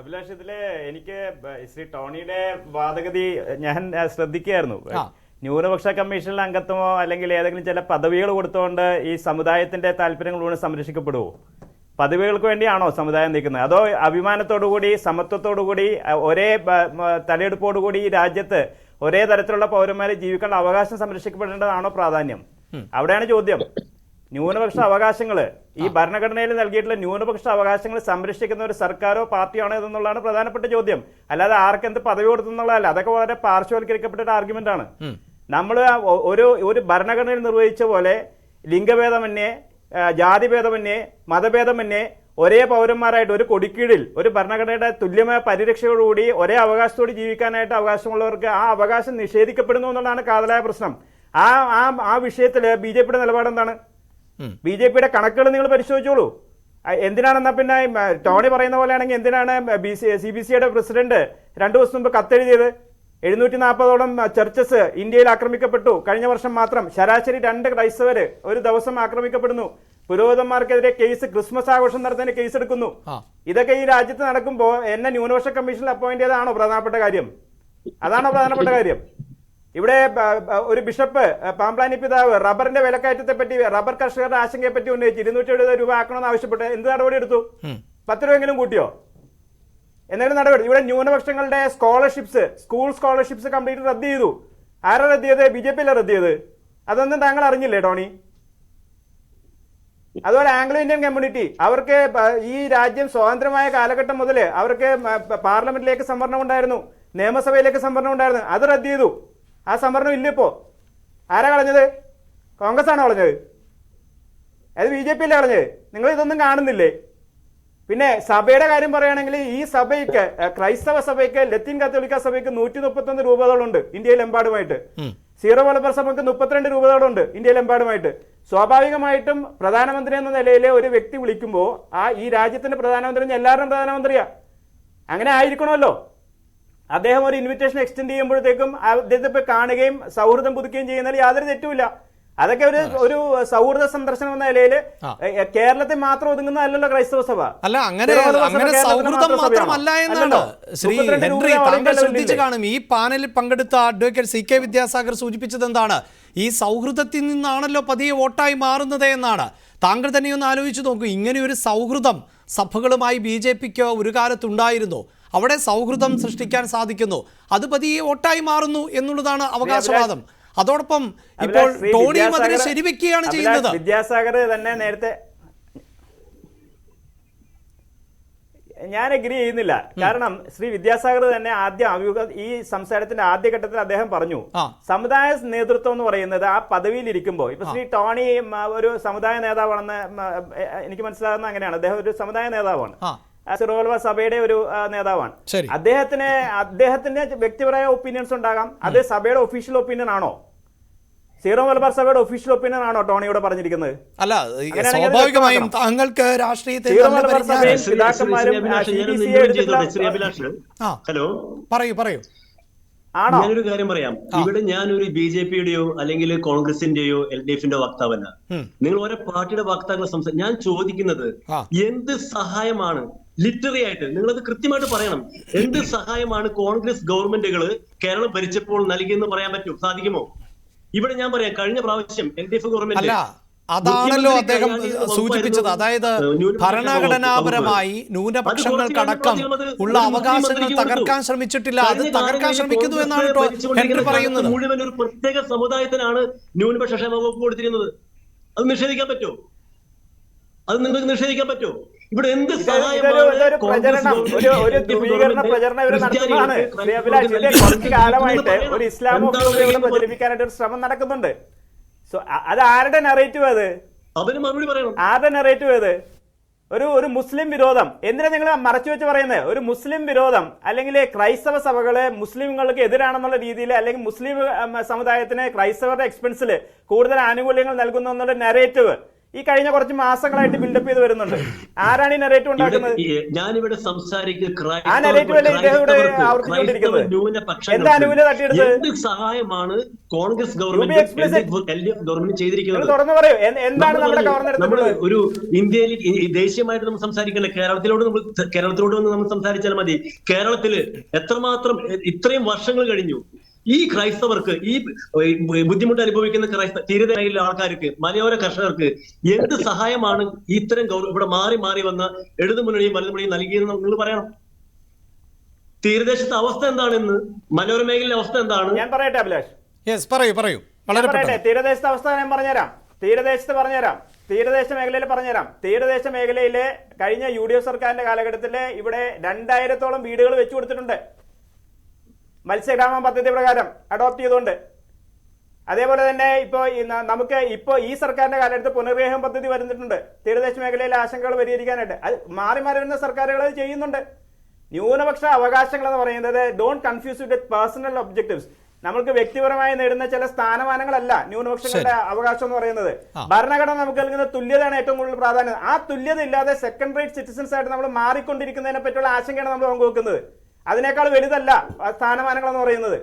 അഭിലാഷ് ഇതിൽ എനിക്ക് ശ്രീ ടോണിയുടെ വാദഗതി ഞാൻ ശ്രദ്ധിക്കുകയായിരുന്നു. ന്യൂനപക്ഷ കമ്മീഷനിലെ അംഗത്വമോ അല്ലെങ്കിൽ ഏതെങ്കിലും ചില പദവികൾ കൊടുത്തുകൊണ്ട് ഈ സമുദായത്തിന്റെ താല്പര്യങ്ങൾ മുഴുവൻ സംരക്ഷിക്കപ്പെടുവോ? പദവികൾക്ക് വേണ്ടിയാണോ സമുദായം നിൽക്കുന്നത്? അതോ അഭിമാനത്തോടുകൂടി സമത്വത്തോടുകൂടി കൂടി ഒരേ തലയെടുപ്പോടുകൂടി ഈ രാജ്യത്ത് ഒരേ തരത്തിലുള്ള പൗരന്മാരെ ജീവിക്കാനുള്ള അവകാശം സംരക്ഷിക്കപ്പെടേണ്ടതാണോ പ്രാധാന്യം? അവിടെയാണ് ചോദ്യം. ന്യൂനപക്ഷ അവകാശങ്ങൾ ഈ ഭരണഘടനയിൽ നൽകിയിട്ടുള്ള ന്യൂനപക്ഷ അവകാശങ്ങൾ സംരക്ഷിക്കുന്ന ഒരു സർക്കാരോ പാർട്ടിയോ ആണോ എന്നുള്ളതാണ് പ്രധാനപ്പെട്ട ചോദ്യം. അല്ലാതെ ആർക്കെന്ത് പദവി കൊടുത്തു എന്നുള്ളതല്ല. അതൊക്കെ വളരെ പാർശ്വവൽക്കരിക്കപ്പെട്ട ഒരു ആർഗ്യുമെന്റ് ആണ്. നമ്മൾ ഒരു ഒരു ഭരണഘടനയിൽ നിർവഹിച്ച പോലെ ലിംഗഭേദമന്യേ ജാതിഭേദമന്യേ മതഭേദമന്യേ ഒരേ പൗരന്മാരായിട്ട് ഒരു കൊടിക്കീഴിൽ ഒരു ഭരണഘടനയുടെ തുല്യമായ പരിരക്ഷയോടുകൂടി ഒരേ അവകാശത്തോട് ജീവിക്കാനായിട്ട് അവകാശമുള്ളവർക്ക് ആ അവകാശം നിഷേധിക്കപ്പെടുന്നു എന്നുള്ളതാണ് കാതലായ പ്രശ്നം. ആ ആ ആ വിഷയത്തിൽ ബി ജെ പിയുടെ നിലപാട് എന്താണ് ബി ജെ പിയുടെ കണക്കുകൾ നിങ്ങൾ പരിശോധിച്ചോളൂ. എന്തിനാണെന്നാ പിന്നെ ടോണി പറയുന്ന പോലെയാണെങ്കിൽ എന്തിനാണ് ബി സി സി ബി സിയുടെ പ്രസിഡന്റ് രണ്ടു ദിവസം മുമ്പ് കത്തെഴുതിയത്? എഴുന്നൂറ്റി നാൽപ്പതോളം ചർച്ചസ് ഇന്ത്യയിൽ ആക്രമിക്കപ്പെട്ടു. കഴിഞ്ഞ വർഷം മാത്രം ശരാശരി രണ്ട് ക്രൈസ്തവര് ഒരു ദിവസം ആക്രമിക്കപ്പെടുന്നു. പുരോഹിതന്മാർക്കെതിരെ കേസ് ക്രിസ്മസ് ആഘോഷം നടത്തുന്ന കേസ് എടുക്കുന്നു ഇതൊക്കെ ഈ രാജ്യത്ത് നടക്കുമ്പോൾ എന്നെ ന്യൂനപക്ഷ കമ്മീഷനിൽ അപ്പോയിന്റ് ചെയ്തതാണോ പ്രധാനപ്പെട്ട കാര്യം? അതാണോ പ്രധാനപ്പെട്ട കാര്യം? ഇവിടെ ഒരു ബിഷപ്പ് പാമ്പ്ലാനി പിതാവ് റബ്ബറിന്റെ വിലക്കയറ്റത്തെ പറ്റി റബ്ബർ കർഷകരുടെ ആശങ്കയെ പറ്റി ഉന്നയിച്ച് ഇരുന്നൂറ്റി എഴുപത് രൂപ ആക്കണമെന്ന് ആവശ്യപ്പെട്ട് എന്ത് നടപടി എടുത്തു? പത്ത് രൂപയെങ്കിലും കൂട്ടിയോ? എന്തെങ്കിലും നടപടി. ഇവിടെ ന്യൂനപക്ഷങ്ങളുടെ സ്കോളർഷിപ്സ് സ്കൂൾ സ്കോളർഷിപ്സ് കംപ്ലീറ്റ് റദ്ദ് ചെയ്തു. ആരാ റദ്ദ് ചെയ്ത് ബി ജെ പി അല്ലേ റദ്ദ് ചെയ്ത് അതൊന്നും താങ്കൾ അറിഞ്ഞില്ലേ ടോണി? അതുപോലെ ആംഗ്ലോ ഇന്ത്യൻ കമ്മ്യൂണിറ്റി അവർക്ക് ഈ രാജ്യം സ്വാതന്ത്ര്യമായ കാലഘട്ടം മുതൽ അവർക്ക് പാർലമെന്റിലേക്ക് സംവരണം ഉണ്ടായിരുന്നു. നിയമസഭയിലേക്ക് സംവരണം ഉണ്ടായിരുന്നു. അത് റദ്ദ് ചെയ്തു. ആ സംവരണം ഇല്ല ഇപ്പോൾ ആരാ കളഞ്ഞത്? കോൺഗ്രസ് ആണോ കളഞ്ഞത്? അത് ബി ജെ പി അല്ലേ കളഞ്ഞത്? നിങ്ങൾ ഇതൊന്നും കാണുന്നില്ലേ? പിന്നെ സഭയുടെ കാര്യം പറയുകയാണെങ്കിൽ ഈ സഭയ്ക്ക് ക്രൈസ്തവ സഭയ്ക്ക് ലത്തീൻ കത്തോലിക്ക സഭയ്ക്ക് നൂറ്റി മുപ്പത്തൊന്ന് രൂപകളുണ്ട് ഇന്ത്യയിലെമ്പാടുമായിട്ട്. സീറോ മലബാർ സഭയ്ക്ക് മുപ്പത്തിരണ്ട് രൂപകളുണ്ട് ഇന്ത്യയിലെമ്പാടുമായിട്ട്. സ്വാഭാവികമായിട്ടും പ്രധാനമന്ത്രി എന്ന നിലയിലെ ഒരു വ്യക്തി വിളിക്കുമ്പോൾ ആ ഈ രാജ്യത്തിന്റെ പ്രധാനമന്ത്രി എല്ലാവരുടെയും എല്ലാവരും പ്രധാനമന്ത്രിയാ. അങ്ങനെ ആയിരിക്കണമല്ലോ. അദ്ദേഹം ഒരു ഇൻവിറ്റേഷൻ എക്സ്റ്റെൻഡ് ചെയ്യുമ്പോഴത്തേക്കും അദ്ദേഹത്തെ പോയി കാണുകയും സൗഹൃദം പുതുക്കുകയും ചെയ്യുന്നതിൽ യാതൊരു തെറ്റുമില്ല. അതൊക്കെ ഒരു ഒരു സൗഹൃദ സന്ദർശനം എന്ന നിലയിൽ കേരളത്തെ കേരളത്തിൽ മാത്രം ഒതുങ്ങുന്നതല്ലല്ലോ ക്രൈസ്തവ സഭ. അല്ല അങ്ങനെ അങ്ങനെ സൗഹൃദം മാത്രമല്ല എന്നാണോ ശ്രീ 32 ഹെൻറി താങ്കൾ ശ്രദ്ധിച്ചു കാണും. ഈ പാനലിൽ പങ്കെടുത്ത അഡ്വക്കേറ്റ് സി കെ വിദ്യാസാഗർ സൂചിപ്പിച്ചത് എന്താണ്? ഈ സൗഹൃദത്തിൽ നിന്നാണല്ലോ പതിയെ വോട്ടായി മാറുന്നത് എന്നാണ്. താങ്കൾ തന്നെ ഒന്ന് ആലോചിച്ച് നോക്കൂ. ഇങ്ങനെ ഒരു സൗഹൃദം സഭകളുമായി ബി ജെ പിക്ക് ഒരു കാലത്തുണ്ടായിരുന്നു. അവിടെ സൗഹൃദം സൃഷ്ടിക്കാൻ സാധിക്കുന്നു. അത് പതിയെ വോട്ടായി മാറുന്നു എന്നുള്ളതാണ് അവകാശവാദം. അതോടൊപ്പം ഇപ്പോൾ ടോണിയും അതിനെ ശരിവെക്കുകയാണ് ചെയ്യുന്നത്. വിദ്യാസാഗർ തന്നെ നേരത്തെ ഞാൻ എഗ്രി ചെയ്യുന്നില്ല. കാരണം ശ്രീ വിദ്യാസാഗർ തന്നെ ആദ്യം അഭിമുഖ ഈ സംസാരത്തിന്റെ ആദ്യഘട്ടത്തിൽ അദ്ദേഹം പറഞ്ഞു. സമുദായ നേതൃത്വം എന്ന് പറയുന്നത് ആ പദവിയിൽ ഇരിക്കുമ്പോൾ ഇപ്പൊ ശ്രീ ടോണി ഒരു സമുദായ നേതാവാണെന്ന് എനിക്ക് മനസ്സിലാകുന്ന അങ്ങനെയാണ്. അദ്ദേഹം ഒരു സമുദായ നേതാവാണ്. സിറോൽവ സഭയുടെ ഒരു നേതാവാണ്. ശരി. അദ്ദേഹത്തിന് അദ്ദേഹത്തിന്റെ വ്യക്തിപരമായ ഒപ്പീനിയൻസ് ഉണ്ടാകാം. അത് സഭയുടെ ഒഫീഷ്യൽ ഒപ്പീനിയൻ ആണോ? സീറോ മലബാർ സഭയുടെ ഒഫീഷ്യൽ ഒപ്പീനിയൻ ആണോ ടോണിയോട് പറഞ്ഞിരിക്കുന്നത്? അല്ല സ്വാഭാവികമായും. താങ്കൾക്ക് ഹലോ? പറയൂ പറയൂ. ആണോ? ഞാനൊരു കാര്യം പറയാം. ഇവിടെ ഞാനൊരു ബി ജെ പിയുടെയോ അല്ലെങ്കിൽ കോൺഗ്രസിന്റെയോ എൽ ഡി എഫിന്റെ വക്താവല്ല. നിങ്ങൾ ഓരോ പാർട്ടിയുടെ വക്താക്കളെ സംസാരിക്കും ഞാൻ ചോദിക്കുന്നത് എന്ത് സഹായമാണ് ലിറ്ററി ആയിട്ട് നിങ്ങളത് കൃത്യമായിട്ട് പറയണം. എന്ത് സഹായമാണ് കോൺഗ്രസ് ഗവൺമെന്റുകൾ കേരളം ഭരിച്ചപ്പോൾ നൽകിയെന്ന് പറയാൻ പറ്റും? സാധിക്കുമോ? ഇവിടെ ഞാൻ പറയാം കഴിഞ്ഞ പ്രാവശ്യം എൽ ഡി എഫ് ഗവൺമെന്റ് അതാണല്ലോ അദ്ദേഹം സൂചിപ്പിച്ചത്. അതായത് ഭരണഘടനാപരമായി. ന്യൂനപക്ഷങ്ങൾക്കടക്കം ഉള്ള അവകാശങ്ങൾ തകർക്കാൻ ശ്രമിച്ചിട്ടില്ല. അത് തകർക്കാൻ ശ്രമിക്കുന്നു എന്നാണ് ഹെൻറി പറയുന്നത്. മുഴുവൻ ഒരു പ്രത്യേക സമുദായത്തിനാണ് ന്യൂനപക്ഷ ക്ഷേമ വകുപ്പ് കൊടുത്തിരുന്നത്. അത് നിഷേധിക്കാൻ പറ്റുമോ? അത് നിങ്ങൾക്ക് നിഷേധിക്കാൻ പറ്റുമോ? ഇവിടെ എന്ത് കുറച്ച് കാലമായിട്ട് ഒരു ഇസ്ലാമോ എന്താണ് പ്രചരിപ്പിക്കാനായിട്ട് ഒരു ശ്രമം നടക്കുന്നുണ്ട്. സോ അത് ആരുടെ നെറേറ്റീവ് അത്? അവന് മറുപടി പറയണം. ആരുടെ നെറേറ്റീവ് അത്? ഒരു ഒരു മുസ്ലിം വിരോധം. എന്തിനാ നിങ്ങൾ മറച്ചു വെച്ച് പറയുന്നത്? ഒരു മുസ്ലിം വിരോധം. അല്ലെങ്കിൽ ക്രൈസ്തവ സഭകൾ മുസ്ലിങ്ങൾക്ക് എതിരാണെന്നുള്ള രീതിയിൽ അല്ലെങ്കിൽ മുസ്ലിം സമുദായത്തിന് ക്രൈസ്തവരുടെ എക്സ്പെൻസിൽ കൂടുതൽ ആനുകൂല്യങ്ങൾ നൽകുന്നു എന്നുള്ള നെറേറ്റീവ് ഈ കഴിഞ്ഞ കുറച്ച് മാസങ്ങളായിട്ട് ബിൽഡപ്പ് ചെയ്ത് വരുന്നുണ്ട്. ആരാണ് ഈ നെറേറ്റീവ് ഉണ്ടാക്കുന്നത്? ഞാനിവിടെ സംസാരിക്കുന്നത് ആ narrative അല്ലേ ഇദ്ദേഹം ഇവിടെ ആവർത്തിച്ചുകൊണ്ടിരിക്കുന്നത്? എന്താ അനുകൂല തട്ടിയെടുത്തത്? സഹായമാണ് കോൺഗ്രസ് ഗവൺമെന്റ് ചെയ്തിരിക്കുന്നത്? തുറന്നു പറയൂ. എന്താണ് നമ്മുടെ ഗവർണർ ഒരു ഇന്ത്യയിൽ ദേശീയമായിട്ട് നമ്മൾ സംസാരിക്കണ്ട കേരളത്തിലോട് നമ്മൾ കേരളത്തിലോട് വന്ന് നമ്മൾ സംസാരിച്ചാൽ മതി. കേരളത്തിൽ എത്രമാത്രം ഇത്രയും വർഷങ്ങൾ കഴിഞ്ഞു. ഈ ക്രൈസ്തവർക്ക് ഈ ബുദ്ധിമുട്ട് അനുഭവിക്കുന്ന ക്രൈസ്തവ തീരതയിലെ ആൾക്കാർക്ക് മലയോര കർഷകർക്ക് എന്ത് സഹായമാണ് ഇത്തരം ഗൗരവം ഇവിടെ മാറി മാറി വന്ന ഇടതു മുന്നണിയും വലതു മുന്നണിയും നൽകിയെന്ന് നിങ്ങൾ പറയണം. തീരദേശത്തെ അവസ്ഥ എന്താണെന്ന് മലയോര മേഖലയിലെ അവസ്ഥ എന്താണ്? ഞാൻ പറയട്ടെ അഭിലാഷ്? യെസ് പറയൂ പറയൂ. വളരെ പറയട്ടെ പെട്ടെന്ന്. തീരദേശത്തെ അവസ്ഥ ഞാൻ പറഞ്ഞുതരാം. തീരദേശത്ത് പറഞ്ഞുതരാം. തീരദേശ മേഖലയിൽ പറഞ്ഞുതരാം. തീരദേശ മേഖലയിലെ കഴിഞ്ഞ യു ഡി എഫ് സർക്കാരിന്റെ കാലഘട്ടത്തിൽ ഇവിടെ രണ്ടായിരത്തോളം വീടുകൾ വെച്ചു കൊടുത്തിട്ടുണ്ട്. മത്സ്യഗ്രാമം പദ്ധതി പ്രകാരം അഡോപ്റ്റ് ചെയ്തുകൊണ്ട്. അതേപോലെ തന്നെ ഇപ്പോൾ നമുക്ക് ഇപ്പോൾ ഈ സർക്കാരിന്റെ കാലത്ത് പുനർഗ്രഹം പദ്ധതി വരുന്നിട്ടുണ്ട്. തീരദേശ മേഖലയിലെ ആശങ്കകൾ പരിഹരിക്കാനായിട്ട്. അത് മാറി മാറി വരുന്ന സർക്കാരുകൾ അത് ചെയ്യുന്നുണ്ട്. ന്യൂനപക്ഷ അവകാശങ്ങൾ എന്ന് പറയുന്നത് don't confuse with personal objectives നമുക്ക് വ്യക്തിപരമായി നേടുന്ന ചില സ്ഥാനമാനങ്ങളല്ല ന്യൂനപക്ഷങ്ങളുടെ അവകാശം എന്ന് പറയുന്നത്. ഭരണഘടന നമുക്ക് നൽകുന്ന തുല്യതയാണ് ഏറ്റവും കൂടുതൽ പ്രാധാന്യം. ആ തുല്യത ഇല്ലാതെ സെക്കൻഡ് റേറ്റ് സിറ്റിസൺസ് ആയിട്ട് നമ്മൾ മാറിക്കൊണ്ടിരിക്കുന്നതിനെ പറ്റിയുള്ള ആശങ്കയാണ് നമ്മൾ പങ്കുവെക്കുന്നത്. അതിനേക്കാൾ വലുതല്ല സ്ഥാനമാനങ്ങൾ എന്ന് പറയുന്നത്.